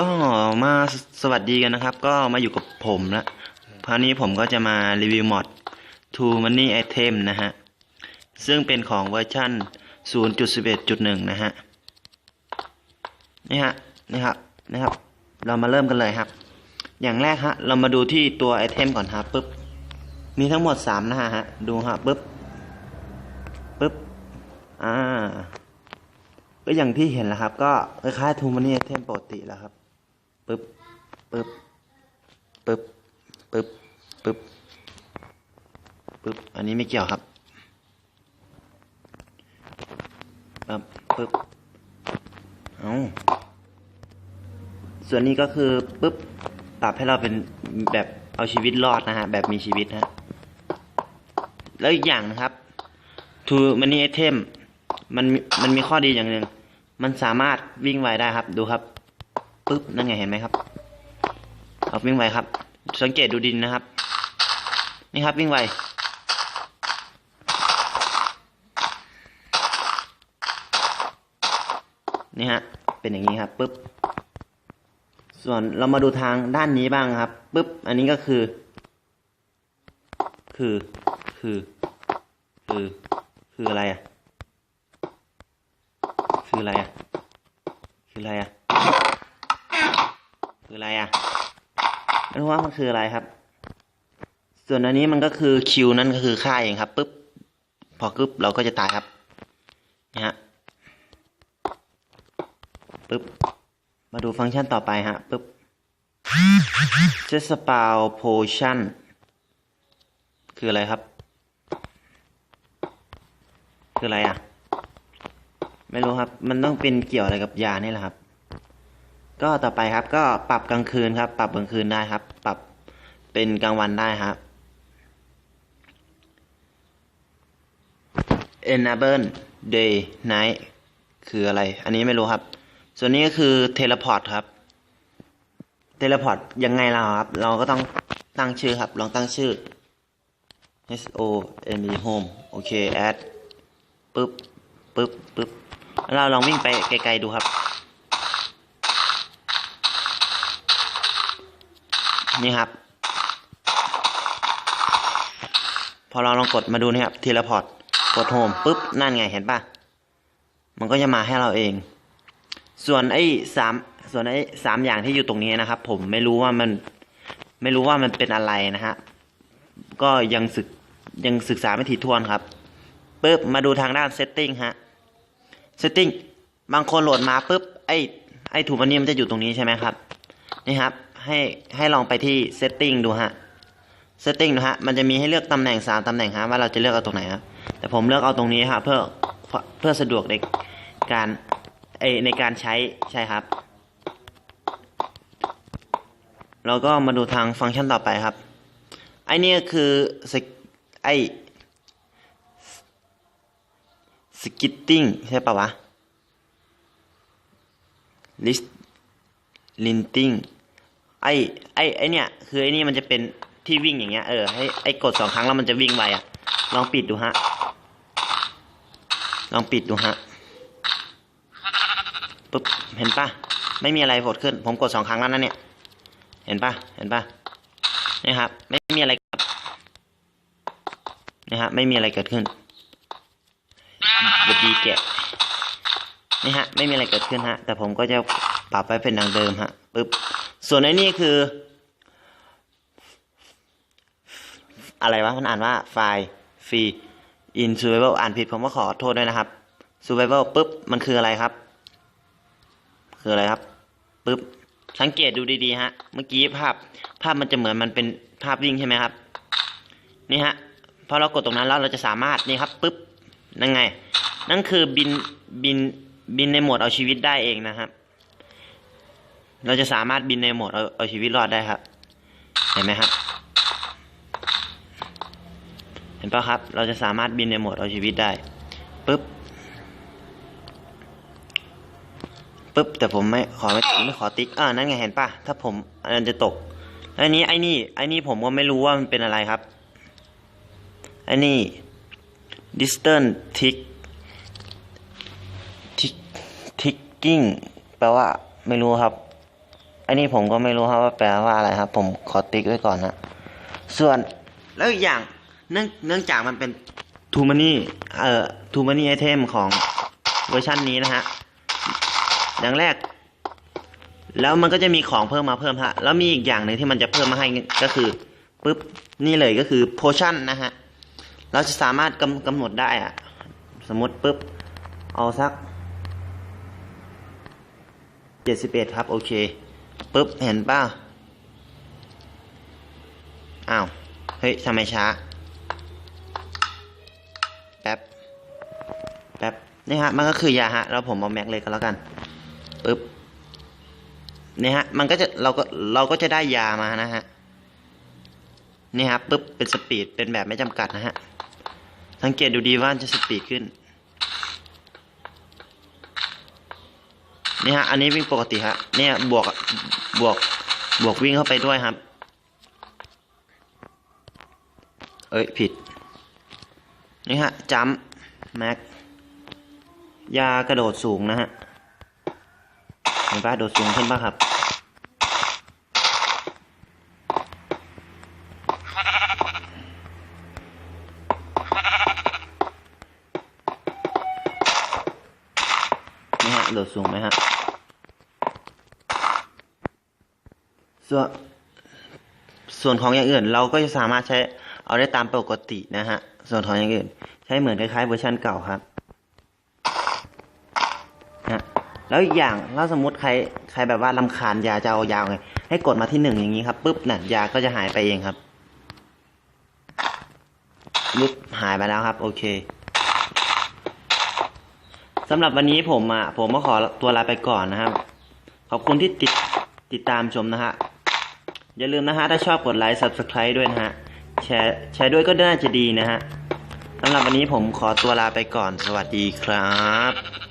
ก็มาสวัสดีกันนะครับ ก็มาอยู่กับผมละคราวนี้ผมก็จะมารีวิวมอด To Money Item นะฮะ ซึ่งเป็นของเวอร์ชัน0.11.1 นะฮะ นี่ฮะ นี่ครับนี่ครับ เรามาเริ่มกันเลยครับ อย่างแรกฮะ เรามาดูที่ตัวไอเทมก่อนครับปึ๊บ มีทั้งหมด3นะฮะ ดูฮะปึ๊บปึ๊บ อ่า ก็อย่างที่เห็นแล้วครับ ก็คล้ายๆทูมันนี่ไอเทมปกติแล้วครับ ปึ๊บปึ๊บปึ๊บปึ๊บปึ๊บปึ๊บอันนี้ไม่เกี่ยวครับปึ๊บปึ๊บเอาส่วนนี้ก็คือปึ๊บปรับให้เราเป็นแบบเอาชีวิตรอดนะฮะ แบบมีชีวิตนะฮะ แล้วอีกอย่างนะครับทูมันนี่ไอเทมมันมีมันมีข้อดีอย่างหนึ่งมันสามารถวิ่งไวได้ครับดูครับ ปึ๊บนั่นไงเห็นไหมครับเอาวิ่งไวครับ สังเกตดูดินนะครับ นี่ครับวิ่งไวนี่ฮะเป็นอย่างนี้ครับปึ๊บส่วนเรามาดูทางด้านนี้บ้างครับปึ๊บอันนี้ก็คือ คือคือคือคืออะไรอะ คืออะไรอะ คืออะไรอะ คืออะไรอะไม่รู้ว่ามันคืออะไรครับ ส่วนอันนี้มันก็คือคิวนั่นก็คือค่าเองครับปึ๊บพอกึ๊บเราก็จะตายครับนี่ฮะปึ๊บมาดูฟังก์ชันต่อไปฮะปึ๊บ Just Spout Potion คืออะไรครับ คืออะไรอะ ไม่รู้ครับ มันต้องเป็นเกี่ยวอะไรกับยานี่แหละครับ ก็ต่อไปครับก็ปรับกลางคืนครับ ปรับกลางคืนได้ครับ ปรับเป็นกลางวันได้ครับ enable day night คืออะไร อันนี้ไม่รู้ครับ ส่วนนี้ก็คือ teleport ครับ teleport ยังไงเราครับ เราก็ต้องตั้งชื่อครับ ลองตั้งชื่อ S O M E home โอเค add ปึ๊บปึ๊บปึ๊บเราลองวิ่งไปไกลๆดูครับ นี่ครับ พอเราลองกดมาดูนะครับทีละพอร์ตกดโฮมปุ๊บ นั่นไงเห็นปะมันก็จะมาให้เราเอง ส่วนไอ้สามส่วนไอ้สามอย่างที่อยู่ตรงนี้นะครับ ผมไม่รู้ว่ามันไม่รู้ว่ามันเป็นอะไรนะฮะก็ยังศึกยังศึกษาไม่ถี่ถ้วนครับปุ๊บมาดูทางด้านเซตติ้งฮะเซตติ้งบางคนโหลดมาปุ๊บไอ้ไอ้ถูกมันนี่มันจะอยู่ตรงนี้ใช่ไหมครับนี่ครับ ให้ให้ลองไปที่เซตติ้งดูฮะเซตติ้งนะฮะ มันจะมีให้เลือกตำแหน่งสามตำแหน่งฮะว่าเราจะเลือกเอาตรงไหนครับแต่ผมเลือกเอาตรงนี้ครับเพื่อเพื่อสะดวกในการเอในการใช้ใช่ครับ เราก็มาดูทางฟังก์ชันต่อไปครับ ไอ้นี่ก็คือไอสกิตติ้งใช่ปะวะลิสลินติ้ง ไอไอไอเนี่ยคือไอนี่มันจะเป็นที่วิ่งอย่างเงี้ยเออให้ไอกดสองครั้งแล้วมันจะวิ่งไวอะลองปิดดูฮะ ลองปิดดูฮะปุ๊บเห็นปะไม่มีอะไรโผล่ขึ้น ผมกดสองครั้งแล้วนะเนี่ย เห็นปะเห็นปะนี่ครับ ไม่มีอะไรครับนี่ฮะไม่มีอะไรเกิดขึ้นบดีแกะนี่ฮะ ไม่มีอะไรเกิดขึ้นฮะ แต่ผมก็จะปรับไว้เป็นดังเดิมฮะปึ๊บ ส่วนไอ้นี่คือ อะไรวะ มันอ่านว่าไฟล์ฟรี in survival อ่านผิดผมก็ขอโทษด้วยนะครับ survival ปุ๊บ มันคืออะไรครับ คืออะไรครับปุ๊บ สังเกตดูดีๆฮะ เมื่อกี้ภาพ ภาพมันจะเหมือนมันเป็นภาพวิ่งใช่ไหมครับ นี่ฮะ พอเรากดตรงนั้นแล้วเราจะสามารถนี่ครับปุ๊บ นั่นไง นั่นคือบิน บิน บินในโหมดเอาชีวิตได้เองนะครับ เราจะสามารถบินในโหมดเอาเอาชีวิตรอดได้ครับ เห็นไหมครับ เห็นปะครับ เราจะสามารถบินในโหมดเอาชีวิตได้ปึ๊บปึ๊บแต่ผมไม่ขอไม่ไม่ขอติ๊กอ่านั่นไงเห็นปะถ้าผมอันนั้นจะตกอันนี้ไอ้นี่ไอ้นี่ผมก็ไม่รู้ว่ามันเป็นอะไรครับไอ้นี่ distance tick tick ticking แปลว่าไม่รู้ครับ อันนี้ผมก็ไม่รู้ครับว่าแปลว่าอะไรครับ ผมขอติ๊กไว้ก่อนนะส่วนแล้วอีกอย่างเนื่องเนื่องจากมันเป็นทูมานี่เอ่อทูมานี่ไอเทมของเวอร์ชันนี้นะฮะอย่างแรก แล้วมันก็จะมีของเพิ่มมาเพิ่มฮะแล้วมีอีกอย่างหนึ่งที่มันจะเพิ่มมาให้ก็คือปุ๊บนี่เลยก็คือโพชั่นนะฮะเราจะสามารถกำกำหนดได้อะสมมติปุ๊บเอาสักเจ็ดสิบเอ็ดครับ โอเค ปุ๊บเห็นป่ะอ้าว เฮ้ยทำไมช้า แป๊บ แป๊บ นี่ฮะ มันก็คือยาฮะ แล้วผมเอาแม็กเลยก็แล้วกันปุ๊บนี่ฮะ มันก็จะ เราก็ เราก็จะได้ยามานะฮะ นี่ครับปุ๊บ เป็นสปีด เป็นแบบไม่จำกัดนะฮะ สังเกตดูดีว่าจะสปีดขึ้น นี่ฮะ อันนี้วิ่งปกติฮะ เนี่ยบวกบวกบวกวิ่งเข้าไปด้วยครับ เอ้ยผิด นี่ฮะจัมแม็กยากระโดดสูงนะฮะ เห็นปะโดดสูงขึ้นปะครับนี่ฮะโดดสูงไหมฮะ ส่วนส่วนของอย่างอื่นเราก็จะสามารถใช้เอาได้ตามปกตินะฮะ ส่วนของอย่างอื่น ใช้เหมือนคล้ายๆเวอร์ชันเก่าครับนะแล้วอีกอย่างถ้าสมมติใครใครแบบว่าลำคาญยาจะเอายาวไงให้กดมาที่หนึ่งอย่างนี้ครับปุ๊บน่ะยาก็จะหายไปเองครับลุกหายไปแล้วครับ โอเคสำหรับวันนี้ผมอะผมก็ขอตัวลาไปก่อนนะครับ ขอบคุณที่ติดติดตามชมนะฮะ อย่าลืมนะฮะ ถ้าชอบกดไลค์ subscribe ด้วยนะฮะ แชร์แชร์ด้วยก็น่าจะดีนะฮะสำหรับวันนี้ผมขอตัวลาไปก่อน สวัสดีครับ